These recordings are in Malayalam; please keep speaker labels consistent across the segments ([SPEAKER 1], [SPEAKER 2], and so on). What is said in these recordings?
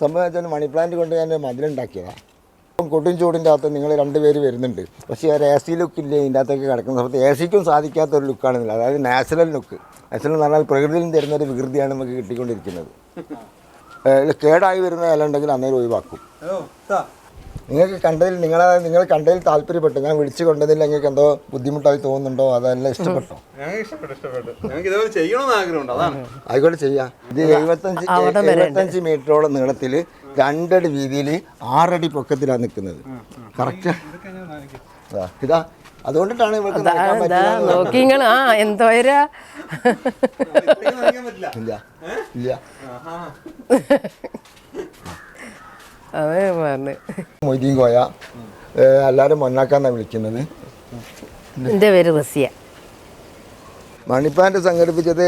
[SPEAKER 1] സംഭവം വെച്ചാൽ മണി പ്ലാന്റ് കൊണ്ട് ഞാൻ മതിലുണ്ടാക്കിയതാണ് ഇപ്പം കൊടും ചൂടിന്റെ അകത്ത് നിങ്ങൾ രണ്ടുപേര് വരുന്നുണ്ട്. പക്ഷേ ഒരു എ സി ലുക്ക് ഇല്ല? ഇതിന്റെ അകത്തേക്ക് കിടക്കുന്ന സമയത്ത് എ സിക്കും സാധിക്കാത്ത ഒരു ലുക്കാണെന്നില്ല അതായത് നാച്ചുറൽ ലുക്ക് നാച്ചുറൽ എന്ന് പറഞ്ഞാൽ പ്രകൃതിയിൽ നിന്ന് തരുന്ന ഒരു വികൃതിയാണ് നമുക്ക് കിട്ടിക്കൊണ്ടിരിക്കുന്നത്. കേടായി വരുന്ന ഇല ഉണ്ടെങ്കിൽ അന്നേരം ഒഴിവാക്കും. നിങ്ങൾക്ക് കണ്ടതിൽ നിങ്ങൾ നിങ്ങൾ കണ്ടതിൽ താല്പര്യപ്പെട്ടു. ഞാൻ വിളിച്ചു കൊണ്ടതിൽ നിങ്ങൾക്ക് എന്തോ ബുദ്ധിമുട്ടായി തോന്നുന്നുണ്ടോ? അതെല്ലാം ഇഷ്ടപ്പെട്ടോ? ആയിക്കോട്ടെ ചെയ്യാം. ഇത് എഴുപത്തഞ്ച് എഴുപത്തഞ്ച് മീറ്ററോളം നീളത്തിൽ രണ്ടടി വീതിയിൽ ആറടി പൊക്കത്തിലാണ് നിൽക്കുന്നത്. കറക്റ്റ് ഇതാ അതുകൊണ്ടിട്ടാണ്
[SPEAKER 2] നോക്കിങ്ങൾ ആ എന്തോരാ
[SPEAKER 1] ഇല്ല. ഇല്ല.
[SPEAKER 2] അതെ പറഞ്ഞു.
[SPEAKER 1] മൊയ്തീൻ കോയ. എല്ലാവരും മൊന്നാക്കാന്നാണ് വിളിക്കുന്നത്.
[SPEAKER 2] എന്റെ പേര് റസിയ.
[SPEAKER 1] മണിപ്ലാന്റ് സംഘടിപ്പിച്ചത്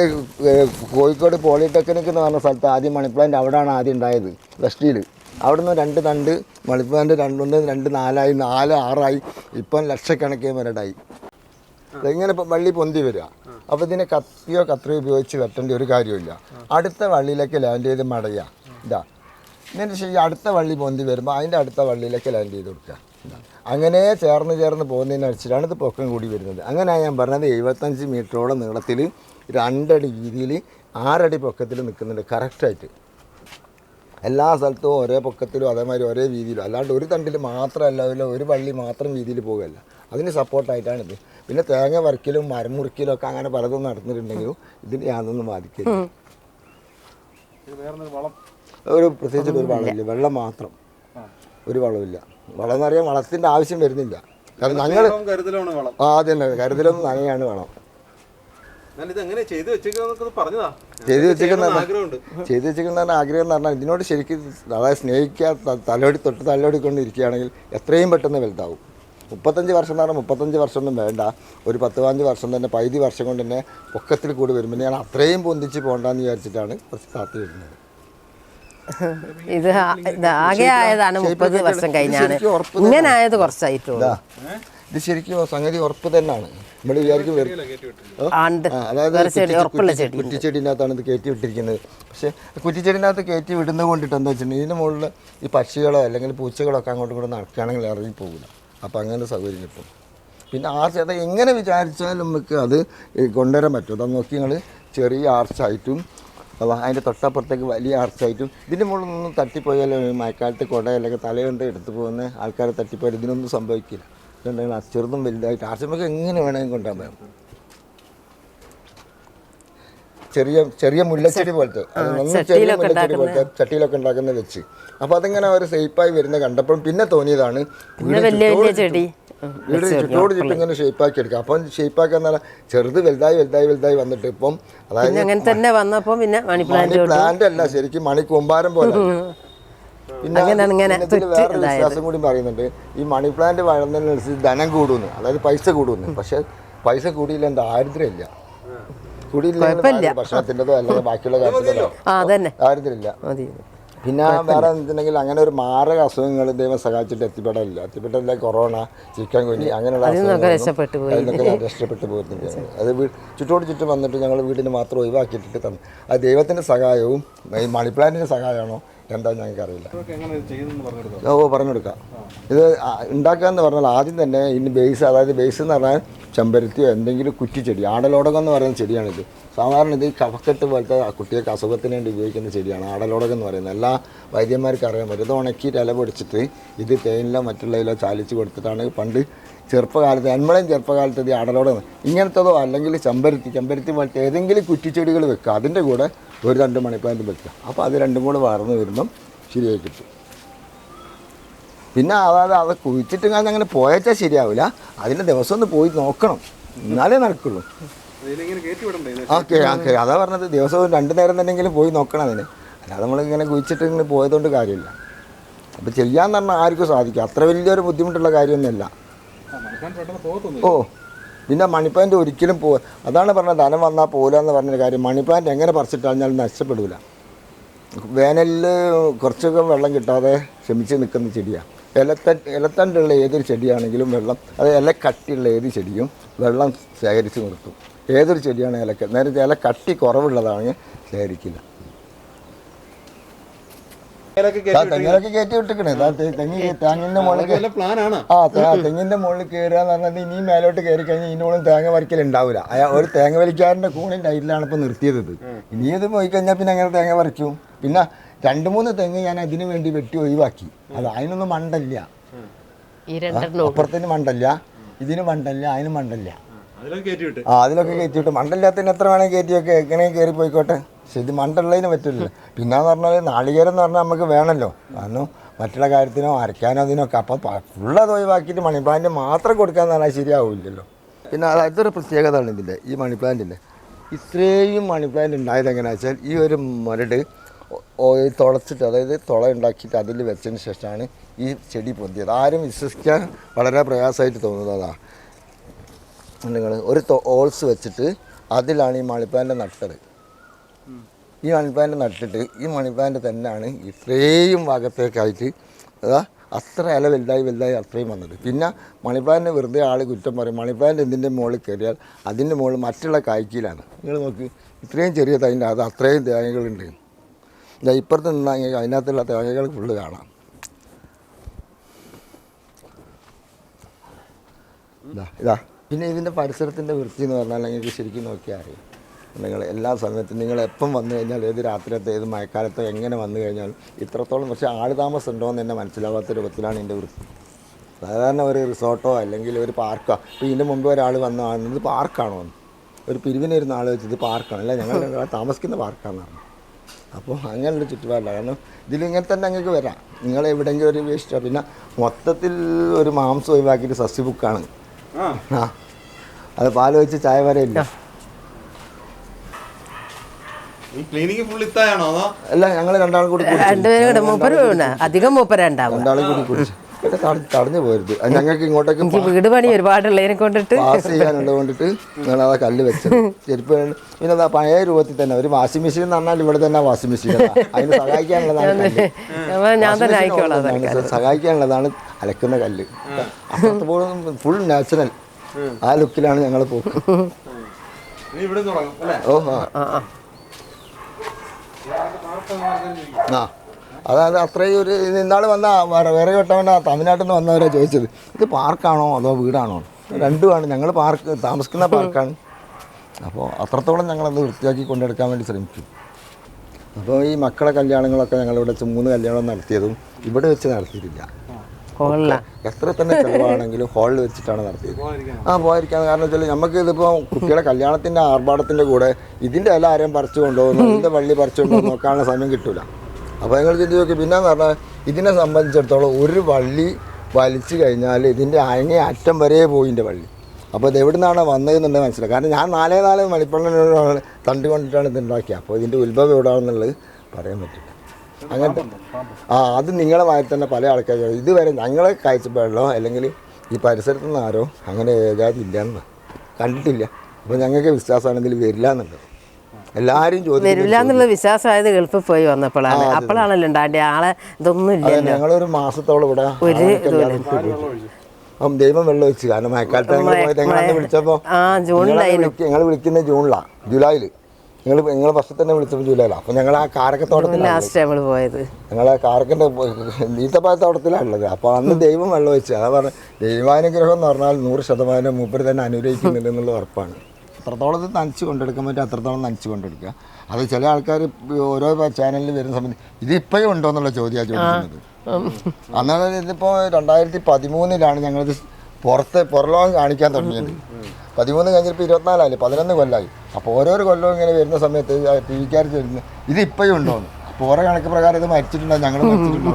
[SPEAKER 1] കോഴിക്കോട് പോളിടെക്നിക് എന്ന് പറഞ്ഞ സ്ഥലത്ത് ആദ്യം മണിപ്ലാന്റ് അവിടെയാണ് ആദ്യം ഉണ്ടായത് വെസ്റ്റിയിൽ അവിടുന്ന് രണ്ട് തണ്ട് മണിപ്ലാന്റ് രണ്ടൊന്ന് രണ്ട് നാലായി നാല് ആറായി ഇപ്പം ലക്ഷക്കണക്കിന് മരടായി. ഇങ്ങനെ വള്ളി പൊന്തി വരിക അപ്പോൾ ഇതിനെ കത്തിയോ കത്രയോ ഉപയോഗിച്ച് വെട്ടേണ്ട ഒരു കാര്യമില്ല അടുത്ത വള്ളിയിലേക്ക് ലാൻഡ് ചെയ്ത് മടയുക ഇതാ. എന്നിട്ട് ശരി അടുത്ത വള്ളി പൊന്തി വരുമ്പോൾ അതിന്റെ അടുത്ത വള്ളിയിലേക്ക് ലാൻഡ് ചെയ്ത് കൊടുക്കുക. അങ്ങനെ ചേർന്ന് ചേർന്ന് പോകുന്നതിനനുസരിച്ചാണ് ഇത് പൊക്കം കൂടി വരുന്നത്. അങ്ങനെയാണ് ഞാൻ പറഞ്ഞത് എഴുപത്തഞ്ച് മീറ്ററോളം നീളത്തിൽ രണ്ടടി വീതിയിൽ ആറടി പൊക്കത്തിൽ നിൽക്കുന്നുണ്ട് കറക്റ്റായിട്ട് എല്ലാ സ്ഥലത്തും ഒരേ പൊക്കത്തിലും അതേമാതിരി ഒരേ വീതിയിലും അല്ലാണ്ട് ഒരു തണ്ടിൽ മാത്രമല്ല അതിൽ ഒരു വള്ളി മാത്രം വീതിയിൽ പോകുകയല്ല. അതിന് സപ്പോർട്ടായിട്ടാണിത് പിന്നെ തേങ്ങ വറക്കിലും മരം മുറിക്കലും ഒക്കെ അങ്ങനെ പലതും നടന്നിട്ടുണ്ടെങ്കിലും ഇതിന് യാതൊന്നും ബാധിക്കില്ല ഒരു പ്രത്യേകിച്ച് ഒരു വളമില്ല. വെള്ളം മാത്രം. ഒരു വളമില്ല വളം എന്ന് പറയാൻ വളത്തിന്റെ ആവശ്യം വരുന്നില്ല. കാരണം ഞങ്ങൾ
[SPEAKER 3] ഇപ്പം കരുതലാണ് വളം.
[SPEAKER 1] ആ അതന്നെ കരുതലൊന്നും നനയാണ് വളം.
[SPEAKER 3] ഞാൻ ഇത് എങ്ങനെ ചെയ്തു വെച്ചേക്കുന്നൊക്കെ പറഞ്ഞതാ.
[SPEAKER 1] ചെയ്തു വെച്ചേക്കുന്ന ചെയ്തു വെച്ചിരിക്കുന്ന ആഗ്രഹം എന്ന് പറഞ്ഞാൽ ഇതിനോട് ശരിക്കും അതായത് സ്നേഹിക്കുക തലോടി തൊട്ട് തലോടി തലോടിക്കൊണ്ടിരിക്കുകയാണെങ്കിൽ എത്രയും പെട്ടെന്ന് വലുതാവും. മുപ്പത്തഞ്ച് വർഷം എന്ന് പറഞ്ഞാൽ മുപ്പത്തഞ്ച് വർഷമൊന്നും വേണ്ട. ഒരു പത്ത് പതിനഞ്ച് വർഷം തന്നെ പൈതി വർഷം കൊണ്ട് തന്നെ പൊക്കത്തിൽ കൂടി വരുമ്പോൾ ഞാൻ അത്രയും പൊന്തിച്ച് പോകണ്ടെന്ന് വിചാരിച്ചിട്ടാണ് കുറച്ച് കാത്തു വരുന്നത്.
[SPEAKER 2] ഇത് ഇത് ആകെ ആയതാണ് മുപ്പത് വർഷം കഴിഞ്ഞാണ്. ഇങ്ങനെ ആയത് കുറച്ചായിട്ടുള്ളൂ.
[SPEAKER 1] ഇത് ശരിക്കും സംഗതി ഉറപ്പ് തന്നെയാണ്. നമ്മൾ വിചാരിക്കും അതായത് കുറ്റിച്ചെടിനകത്താണ് ഇത് കയറ്റി വിട്ടിരിക്കുന്നത്. പക്ഷേ കുറ്റിച്ചെടിനകത്ത് കയറ്റി വിടുന്നത് കൊണ്ടിട്ട് എന്താ വെച്ചിട്ടുണ്ടെങ്കിൽ ഇതിന് മുകളിൽ ഈ പക്ഷികളോ അല്ലെങ്കിൽ പൂച്ചകളോ ഒക്കെ അങ്ങോട്ടും കൂടെ നടക്കുകയാണെങ്കിൽ ഇറങ്ങി പോകില്ല അപ്പം അങ്ങനെ സൗകര്യം കിട്ടും. പിന്നെ ആർച്ച് അത് എങ്ങനെ വിചാരിച്ചാലും നമുക്ക് അത് കൊണ്ടുവരാൻ പറ്റും. അതാ നോക്കി നിങ്ങൾ ചെറിയ ആർച്ചായിട്ടും അപ്പോൾ അതിന്റെ തൊട്ടപ്പുറത്തേക്ക് വലിയ ആർച്ചായിട്ടും ഇതിന്റെ മുകളിൽ നിന്നും തട്ടിപ്പോയാലോ മഴക്കാലത്ത് കുട അല്ലെങ്കിൽ തലയുണ്ട് എടുത്തു പോകുന്ന ആൾക്കാരെ തട്ടിപ്പോയാൽ ഇതിനൊന്നും സംഭവിക്കില്ല. അതുകൊണ്ടാണ് ചെറുതും വലുതായിട്ട് ആർച്ച് എങ്ങനെ വേണമെങ്കിൽ കൊണ്ടുപോകാൻ പറ്റും. ചെറിയ ചെറിയ മുല്ലച്ചെടി പോലത്തെ. ചെറിയ മുല്ലച്ചെടി പോലത്തെ ചട്ടിയിലൊക്കെ ഉണ്ടാക്കുന്ന വെച്ച്. അപ്പൊ അതിങ്ങനെ അവർ സേഫായി വരുന്ന കണ്ടപ്പോഴും പിന്നെ തോന്നിയതാണ് വീട് ചുറ്റോട് ചുറ്റും- ഇങ്ങനെ ഷേപ്പാക്കി എടുക്കുക അപ്പം ഷേപ്പാക്കി എന്നാൽ ചെറുത് വലുതായി വലുതായി വലുതായി വന്നിട്ട് ഇപ്പം അതായത്
[SPEAKER 2] അങ്ങനെ തന്നെ വന്നപ്പോൾ പിന്നെ മണി പ്ലാന്റ്
[SPEAKER 1] അല്ല ശരിക്കും മണി കൂമ്പാരം പോലെ. പിന്നെ വിശ്വാസം കൂടി പറയുന്നുണ്ട്. ഈ മണി പ്ലാന്റ് വളർന്നതിനനുസരിച്ച് ധനം കൂടുന്നു. അതായത് പൈസ കൂടുന്നു. പക്ഷെ പൈസ കൂടിയില്ല ദാരിദ്ര്യമില്ല ഭക്ഷണത്തിന്റെതോ അല്ലെങ്കിൽ ബാക്കിയുള്ള
[SPEAKER 2] ആ അതന്നെ. മതി.
[SPEAKER 1] പിന്നെ വേറെ എന്തുണ്ടെങ്കിൽ അങ്ങനെ ഒരു മാരക അസുഖങ്ങൾ ദൈവം സഹായിച്ചിട്ട് എത്തിപ്പെടില്ല എത്തിപ്പെട്ടില്ല കൊറോണ ചിക്കൻ കുഞ്ഞി അങ്ങനെയുള്ള അസുഖങ്ങളൊന്നും
[SPEAKER 2] രക്ഷപ്പെട്ടു പോയി.
[SPEAKER 1] അതിൽ നിന്നൊക്കെ രക്ഷപ്പെട്ടു അത് ചുറ്റോട് ചുറ്റും വന്നിട്ട് ഞങ്ങൾ വീടിന് മാത്രം ഒഴിവാക്കിയിട്ടിട്ട് തന്നു. അത് ദൈവത്തിന്റെ സഹായവും ഈ മണിപ്ലാന്റിന്റെ സഹായമാണോ? എന്താ ഞങ്ങൾക്ക് അറിയില്ല
[SPEAKER 3] ഇതൊക്കെ എങ്ങനെ ചെയ്യുന്നു
[SPEAKER 1] ഓ പറഞ്ഞെടുക്കാം. ഇത് ഉണ്ടാക്കുക ഉണ്ടാക്കാന്ന് പറഞ്ഞാൽ ആദ്യം തന്നെ ഇനി ബേസ് അതായത് ബേസ് എന്ന് പറഞ്ഞാൽ ചെമ്പരത്തിയോ എന്തെങ്കിലും കുറ്റിച്ചെടി ആടലോടകം എന്ന് പറയുന്ന ചെടിയാണിത്. സാധാരണ ഇത് കഫക്കെട്ട് പോലത്തെ ആ കുട്ടികൾക്ക് അസുഖത്തിന് വേണ്ടി ഉപയോഗിക്കുന്ന ചെടിയാണ് ആടലോടകം എന്ന് പറയുന്നത്. എല്ലാ വൈദ്യന്മാർക്കും അറിയാൻ പറ്റും. ഇത് ഉണക്കിയിട്ട് ഇല പൊടിച്ചിട്ട് ഇത് തേനിലോ മറ്റുള്ളതിലോ ചാലിച്ച് കൊടുത്തിട്ടാണ് പണ്ട് ചെറുപ്പകാലത്ത് നമ്മളെയും ചെറുപ്പകാലത്ത് ഇത് ആടലോടകം. ഇങ്ങനത്തതോ അല്ലെങ്കിൽ ചെമ്പരത്തി ചെമ്പരത്തി പോലത്തെ ഏതെങ്കിലും കുറ്റിച്ചെടികൾ വെക്കുക. അതിന്റെ കൂടെ ഒരു രണ്ട് മണിപ്പാന്റും വെക്കുക അപ്പോൾ അത് രണ്ടും കൂടെ വളർന്നു വരുമ്പം ശരിയായി കിട്ടും. പിന്നെ അതായത് അത് കുഴിച്ചിട്ട് അങ്ങനെ പോയച്ചാൽ ശരിയാവില്ല. അതിന്റെ ദിവസം ഒന്ന് പോയി നോക്കണം. എന്നാലേ നടക്കുള്ളൂ? ഓക്കെ ഓക്കെ അതാ പറഞ്ഞത്. ദിവസവും രണ്ട് നേരം തന്നെങ്കിലും പോയി നോക്കണം അതിന്. അല്ലാതെ നമ്മളിങ്ങനെ കുഴിച്ചിട്ട് ഇങ്ങനെ പോയതുകൊണ്ട് കാര്യമില്ല. അപ്പോൾ ചെയ്യാന്ന് പറഞ്ഞാൽ ആർക്കും സാധിക്കും. അത്ര വലിയൊരു ബുദ്ധിമുട്ടുള്ള കാര്യമൊന്നുമല്ല. ഓ പിന്നെ മണിപ്പാന്റ് ഒരിക്കലും പോ അതാണ് പറഞ്ഞത്. ധനം വന്നാൽ പോല എന്ന് പറഞ്ഞൊരു കാര്യം. മണിപ്പാന്റ് എങ്ങനെ പറിച്ചിട്ടാലും നഷ്ടപ്പെടില്ല വേനലിൽ കുറച്ചൊക്കെ വെള്ളം കിട്ടാതെ ക്ഷമിച്ച് നിൽക്കുന്ന ചെടിയാണ് ഇലത്ത ഇലത്തണ്ടുള്ള ഏതൊരു ചെടിയാണെങ്കിലും വെള്ളം അത് ഇല കട്ടിയുള്ള ഏത് ചെടിയും വെള്ളം ശേഖരിച്ച് നിർത്തും. ഏതൊരു ചെടിയാണ് ഇലക്ക നേരത്തെ ഇല കട്ടി കുറവുള്ളതാണെങ്കിൽ ശേഖരിക്കില്ല തെങ്ങിലൊക്കെ കയറ്റി വിട്ടിക്കണേ ഇതാ തെ- തെങ്ങ് തെങ്ങിന്റെ മുകളിൽ ആ തെങ്ങിന്റെ മുകളിൽ കയറുക എന്ന് പറഞ്ഞാൽ ഇനി മേലോട്ട് കയറി കഴിഞ്ഞാൽ ഇതിനോളം തേങ്ങ വരയ്ക്കൽ ഉണ്ടാവില്ല അയാ ഒരു തേങ്ങ വലിക്കാരന്റെ കൂണി അയിലാണ് ഇപ്പൊ നിർത്തിയത്. ഇനി ഇത് പോയി കഴിഞ്ഞാൽ പിന്നെ അങ്ങനെ തേങ്ങ വരച്ചു പിന്നെ രണ്ട് മൂന്ന് തെങ്ങ് ഞാൻ അതിനു വേണ്ടി വെട്ടി ഒഴിവാക്കി. അത് അതിനൊന്നും മണ്ടല്ല. അപ്പുറത്തിന് മണ്ടല്ല ഇതിന് മണ്ടല്ല അതിന് മണ്ടല്ല.
[SPEAKER 3] അതിലൊക്കെ കയറ്റി വിട്ട്.
[SPEAKER 1] ആ മണ്ടല്ലാത്തതിന് എത്ര വേണമെങ്കിൽ കയറ്റിയൊക്കെ എങ്ങനെ കയറി പോയിക്കോട്ടെ. പക്ഷെ മണ്ടുള്ളതിന് പറ്റില്ല പിന്നെന്ന് പറഞ്ഞാൽ നാളികേരം എന്ന് പറഞ്ഞാൽ നമുക്ക് വേണമല്ലോ കാരണം മറ്റുള്ള കാര്യത്തിനോ അരയ്ക്കാനോ അതിനൊക്കെ. അപ്പം ഫുള്ളത് ഒഴിവാക്കിയിട്ട് മണി പ്ലാന്റ് മാത്രം കൊടുക്കാന്ന് പറഞ്ഞാൽ ശരിയാവില്ലല്ലോ. പിന്നെ അത് പ്രത്യേകത ആണ് ഇതിന്റെ ഈ മണി പ്ലാന്റിന്റെ ഇത്രയും മണി പ്ലാന്റ് ഉണ്ടായത് എങ്ങനെയാണെന്ന് വെച്ചാൽ ഈ ഒരു മരട് തുളച്ചിട്ട് അതായത് തുള ഉണ്ടാക്കിയിട്ട് അതിൽ വെച്ചതിന് ശേഷമാണ് ഈ ചെടി പൊന്തിയത്. ആരും വിശ്വസിക്കാൻ വളരെ പ്രയാസമായിട്ട് തോന്നുന്നത് അതാണ് നിങ്ങൾ ഒരു ഓൾസ് വെച്ചിട്ട് അതിലാണ് ഈ മണിപ്ലാന്റ് നട്ടത്. ഈ മണിപ്ലാന്റ് നട്ടിട്ട് ഈ മണിപ്ലാന്റ് തന്നെയാണ് ഇത്രയും ഭാഗത്തേക്കായിട്ട് അതാ അത്ര ഇല വലുതായി വലുതായി അത്രയും വന്നത്. പിന്നെ മണിപ്ലാന്റിന് വെറുതെ ആൾ കുറ്റം പറയും. മണിപ്ലാന്റ് എന്തിന്റെ മുകളിൽ കയറിയാൽ അതിന്റെ മുകളിൽ മറ്റുള്ള കായ്ക്കയിലാണ് നിങ്ങൾ നോക്ക് ഇത്രയും ചെറിയ തൈന്റെ അത് അത്രയും തേങ്ങകളുണ്ട്. ഇതാ ഇപ്പുറത്ത് നിന്നാൽ അതിനകത്തുള്ള തേങ്ങകൾ ഫുള്ള് കാണാം. ഇതാ ഇതാ. പിന്നെ ഇതിന്റെ പരിസരത്തിന്റെ വൃത്തി എന്ന് പറഞ്ഞാൽ നിങ്ങൾക്ക് ശരിക്കും നോക്കിയാൽ അറിയാം. നിങ്ങൾ എല്ലാ സമയത്തും നിങ്ങൾ എപ്പം വന്നു കഴിഞ്ഞാൽ ഏത് രാത്രിയത്തെ ഏത് മഴക്കാലത്തോ എങ്ങനെ വന്നു കഴിഞ്ഞാലും ഇത്രത്തോളം പക്ഷേ ആൾ താമസം ഉണ്ടോ എന്ന് തന്നെ മനസ്സിലാവാത്ത രൂപത്തിലാണ് എന്റെ വൃത്തി. സാധാരണ ഒരു റിസോർട്ടോ അല്ലെങ്കിൽ ഒരു പാർക്കോ. ഇപ്പോൾ ഇതിന്റെ മുമ്പ് ഒരാൾ വന്നതാണ് ഇത് പാർക്കാണോ? എന്ന്. ഒരു പിരിവിനൊരു നാൾ വെച്ച് ഇത് പാർക്കാണ്. അല്ല ഞങ്ങൾ താമസിക്കുന്ന പാർക്കാണെന്ന് പറഞ്ഞു. അപ്പോൾ അങ്ങനെയുള്ള ചുറ്റുപാടില്ല കാരണം ഇതിലിങ്ങനെ തന്നെ അങ്ങക്ക് വരാം. നിങ്ങൾ എവിടെയെങ്കിലും ഒരു വേസ്റ്റോ പിന്നെ മൊത്തത്തിൽ ഒരു മാംസം ഒഴിവാക്കിയിട്ട് സസ്യ ബുക്കാണ്.
[SPEAKER 3] ആ.
[SPEAKER 1] ആ. അത് പാൽ വെച്ച് ചായ വരെ ഇല്ല
[SPEAKER 3] ഈ ക്ലിനിക്ക് ഫുൾ ഇത്തായാണോ അതോ
[SPEAKER 1] അല്ല ഞങ്ങൾ രണ്ടാളും കൂടി കുടിച്ചു.
[SPEAKER 2] രണ്ടുപേരും കൂടെ മൂപ്പര് വീണ? അധികം
[SPEAKER 1] രണ്ടാളും കൂടി കുടിച്ചു. ഇത് തട- തടഞ്ഞു പോരുത്. അത് ഞങ്ങൾക്ക് ഇങ്ങോട്ടേക്ക്
[SPEAKER 2] എനിക്ക് വീട് പണി ഒരുപാടുള്ളതിനെ കൊണ്ടിട്ട്
[SPEAKER 1] പാസ് ചെയ്യാനുള്ളത് കൊണ്ടിട്ട് ഞങ്ങൾ ആ കല്ല് വെച്ചത്. ചെരുപ്പ് പിന്നെ അതാ പഴയ രൂപത്തിൽ തന്നെ ഒരു വാഷിംഗ് മെഷീൻ എന്ന് പറഞ്ഞാൽ ഇവിടെ തന്നെ വാഷിംഗ് മെഷീൻ അതിന് സഹായിക്കാനുള്ളതാണ് കല്ല്.
[SPEAKER 2] അപ്പൊ ഞാൻ തന്നെ ആയിക്കോളാം
[SPEAKER 1] സഹായിക്കാനുള്ളതാണ് അലക്കുന്ന കല്ല്. അപ്പുറത്ത് പോലും ഫുൾ നാച്ചുറൽ ആ ലുക്കിലാണ് ഞങ്ങൾ പോകുന്നത്.
[SPEAKER 3] ഇനി ഇവിടെ തുടങ്ങും അല്ലേ?
[SPEAKER 1] ഓ ആ
[SPEAKER 2] ആ. ആ.
[SPEAKER 1] അതായത് അത്രയും ഒരു ഇന്നാൾ വന്ന വേറെ വെട്ടവൻ തമിഴ്നാട്ടിൽ നിന്ന് വന്നവരാ ചോദിച്ചത്. ഇത് പാർക്കാണോ അതോ വീടാണോ? രണ്ടുമാണ് ഞങ്ങൾ പാർക്ക് താമസിക്കുന്ന പാർക്കാണ്. അപ്പോൾ അത്രത്തോളം ഞങ്ങളത് വൃത്തിയാക്കി കൊണ്ടെടുക്കാൻ വേണ്ടി ശ്രമിക്കും അപ്പോൾ ഈ മക്കളെ കല്യാണങ്ങളൊക്കെ ഞങ്ങളിവിടെ മൂന്ന് കല്യാണം നടത്തിയതും ഇവിടെ വെച്ച് നടത്തിയിട്ടില്ല. എത്ര തന്നെ ചെലവാണെങ്കിലും ഹാളിൽ വെച്ചിട്ടാണ് നടത്തിയത്. ആ പോയിരിക്കാൻ കാരണം വെച്ചാൽ നമുക്ക് ഇതിപ്പോ കുട്ടികളെ കല്യാണത്തിന്റെ ആർഭാടത്തിന്റെ കൂടെ ഇതിന്റെ എല്ലാം ആരെയും പറിച്ചു കൊണ്ടുപോകുന്നു ഇതിന്റെ വള്ളി പറിച്ചു കൊണ്ടുപോകുന്നു നോക്കാനുള്ള സമയം കിട്ടൂല. അപ്പോൾ നിങ്ങൾ ചിന്തി നോക്കി പിന്നെ പറഞ്ഞാൽ ഇതിനെ സംബന്ധിച്ചിടത്തോളം ഒരു വള്ളി വലിച്ചു കഴിഞ്ഞാൽ ഇതിന്റെ അയങ്ങി അറ്റം വരെ പോയി ഇതിന്റെ വള്ളി. അപ്പോൾ ഇത് എവിടെ നിന്നാണ് വന്നതെന്നുണ്ടെങ്കിൽ മനസ്സിലായി. കാരണം ഞാൻ നാലേ നാല് മണിപ്പള്ളിനോട് തണ്ടി കൊണ്ടിട്ടാണ് ഇത് ഉണ്ടാക്കിയത് അപ്പോൾ ഇതിന്റെ ഉത്ഭവം എവിടെയാണെന്നുള്ളത് പറയാൻ പറ്റില്ല അങ്ങനത്തെ ആ അത് നിങ്ങളെ വായിൽ തന്നെ പല ആൾക്കാർ ഇതുവരെ ഞങ്ങളെ കാഴ്ചപ്പാടിലോ അല്ലെങ്കിൽ ഈ പരിസരത്തു നിന്ന് ആരോ അങ്ങനെ ഏകാതി ഇല്ലയെന്ന് കണ്ടിട്ടില്ല. അപ്പോൾ ഞങ്ങൾക്ക് വിശ്വാസമാണെങ്കിൽ വരില്ല എന്നുള്ളത്. എല്ലാരും
[SPEAKER 2] വരില്ല എന്നുള്ള വിശ്വാസമായത് ഗൾഫിൽ പോയി വന്നപ്പോഴാണ്. അപ്പോഴാണല്ലോ ഉണ്ടാണ്ട് ആളെ ഇതൊന്നും ഇല്ലല്ലോ.
[SPEAKER 1] ഞങ്ങളൊരു മാസത്തോളം ഇവിടെ. അപ്പം ദൈവം വെള്ളം ഒഴിച്ച്. കാരണം മഴക്കാലത്ത് വിളിച്ചപ്പോൾ
[SPEAKER 2] ആ ജൂണിലായിരുന്നു.
[SPEAKER 1] ഞങ്ങൾ വിളിക്കുന്നത് ജൂണിലാണ് ജൂലൈയിൽ നിങ്ങൾ നിങ്ങൾ ഫസ്റ്റ് തന്നെ വിളിച്ചപ്പോൾ ജൂലൈയിലാണ് അപ്പം ഞങ്ങൾ ആ കാരക്കത്തോട്ടത്തിലാണ്
[SPEAKER 2] ലാസ്റ്റ് നമ്മൾ പോയത്.
[SPEAKER 1] ഞങ്ങളെ കാർക്കിന്റെ ഈത്തപ്പായത്തോട്ടത്തിലാണുള്ളത് അപ്പോൾ അന്ന് ദൈവം വെള്ളം വെച്ചു അതാ പറഞ്ഞ ദൈവാനുഗ്രഹം എന്ന് പറഞ്ഞാൽ നൂറ് ശതമാനം മൂപ്പര് തന്നെ അനുഗ്രഹിക്കുന്നില്ല എന്നുള്ള ഉറപ്പാണ്. അത്രത്തോളം നനച്ച് കൊണ്ടെടുക്കാൻ പറ്റും അത്രത്തോളം നനച്ച് കൊണ്ടെടുക്കുക. അത് ചില ആൾക്കാർ ഓരോ ചാനലിൽ വരുന്ന സമയത്ത് ഇത് ഇപ്പോഴും ഉണ്ടോ? എന്നുള്ള ചോദ്യമാണ് ചോദിക്കുന്നത്. അന്നാണ് ഇതിപ്പോൾ രണ്ടായിരത്തി പതിമൂന്നിലാണ് ഞങ്ങളിത് പുറത്ത് പുറലോകം കാണിക്കാൻ തുടങ്ങിയത്. പതിമൂന്ന് കഴിഞ്ഞപ്പോൾ ഇരുപത്തിനാലായില്ലേ? പതിനൊന്ന് കൊല്ലമായി അപ്പോൾ ഓരോരോ കൊല്ലവും ഇങ്ങനെ വരുന്ന സമയത്ത് പി വിക്കാർ ചോദിക്കുന്നത് ഇത് ഇപ്പോഴും ഉണ്ടോന്ന് അപ്പോൾ ഓരോ കണക്ക് പ്രകാരം ഇത് മരിച്ചിട്ടുണ്ടോ? ഞങ്ങൾ മരിച്ചിട്ടുണ്ടോ?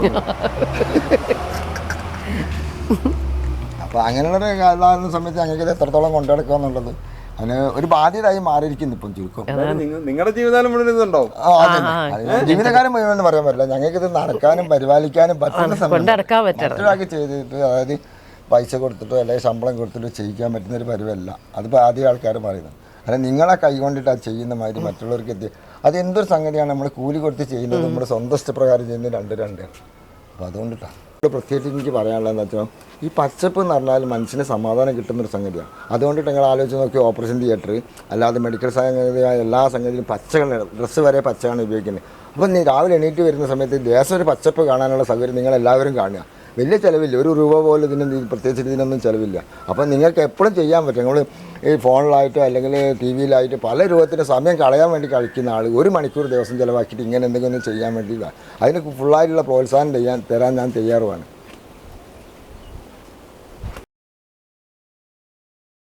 [SPEAKER 1] അപ്പോൾ അങ്ങനെയുള്ള കാലാവുന്ന കാലാകുന്ന സമയത്ത് ഞങ്ങൾക്ക് ഇത് എത്രത്തോളം കൊണ്ടുനടക്കുക എന്നുള്ളത് അതിന് ഒരു ബാധ്യതയായി മാറിയിരിക്കുന്നു ഇപ്പം ചുരുക്കം.
[SPEAKER 3] നിങ്ങളുടെ ജീവിതകാലം മുഴുവൻ ഇതുണ്ടാവും.
[SPEAKER 1] ജീവിതകാലം മുഴുവൻ എന്ന് പറയാൻ പറ്റില്ല. ഞങ്ങൾക്ക് ഇത് നടക്കാനും പരിപാലിക്കാനും പറ്റുന്ന സമയം മറ്റൊരാൾക്ക് ചെയ്തിട്ട് അതായത് പൈസ കൊടുത്തിട്ടോ അല്ലെങ്കിൽ ശമ്പളം കൊടുത്തിട്ടോ ചെയ്യിക്കാൻ പറ്റുന്ന ഒരു പരിവല്ല. അതിപ്പോൾ ആദ്യം ആൾക്കാർ പറയുന്നത്. അല്ലെങ്കിൽ നിങ്ങളെ കൈ കൊണ്ടിട്ട് അത് ചെയ്യുന്ന മാതിരി മറ്റുള്ളവർക്ക് എത്തി അത് എന്തൊരു സംഗതിയാണ് നമ്മൾ കൂലി കൊടുത്ത് ചെയ്യുന്നത്? നമ്മുടെ സ്വന്തം ഇഷ്ടപ്രകാരം ചെയ്യുന്നത് രണ്ട് രണ്ട്. അപ്പോൾ അതുകൊണ്ടിട്ടാണ് പ്രത്യേകിച്ച് എനിക്ക് പറയാനുള്ളതെന്ന് വെച്ചാൽ ഈ പച്ചപ്പ് എന്ന് പറഞ്ഞാൽ മനസ്സിന് സമാധാനം കിട്ടുന്ന ഒരു സംഗതിയാണ്. അതുകൊണ്ടിട്ട് നിങ്ങൾ ആലോചിച്ച് നോക്കി ഓപ്പറേഷൻ തിയേറ്റർ അല്ലാതെ മെഡിക്കൽ സംഗതിയായ എല്ലാ സംഗതിയിലും പച്ചകൾ ഡ്രസ്സ് വരെ പച്ചയാണ് ഉപയോഗിക്കുന്നത്. അപ്പം നീ രാവിലെ എണീറ്റ് വരുന്ന സമയത്ത് ദേശം ഒരു പച്ചപ്പ് കാണാനുള്ള സൗകര്യം നിങ്ങൾ എല്ലാവരും കാണുക. വലിയ ചിലവില്ല. ഒരു രൂപ പോലും ഇതിന് ഇത് പ്രത്യേകിച്ച് ഇതിനൊന്നും ചിലവില്ല. അപ്പം നിങ്ങൾക്ക് എപ്പോഴും ചെയ്യാൻ പറ്റും. നമ്മൾ ഈ ഫോണിലായിട്ടോ അല്ലെങ്കിൽ ടി വിയിലായിട്ടോ പല രൂപത്തിന് സമയം കളയാൻ വേണ്ടി കഴിക്കുന്ന ആൾ ഒരു മണിക്കൂർ ദിവസം ചിലവാക്കിയിട്ട് ഇങ്ങനെ എന്തെങ്കിലും ചെയ്യാൻ വേണ്ടിയില്ല അതിന് ഫുള്ളായിട്ടുള്ള പ്രോത്സാഹനം ചെയ്യാൻ തരാൻ ഞാൻ തയ്യാറുമാണ്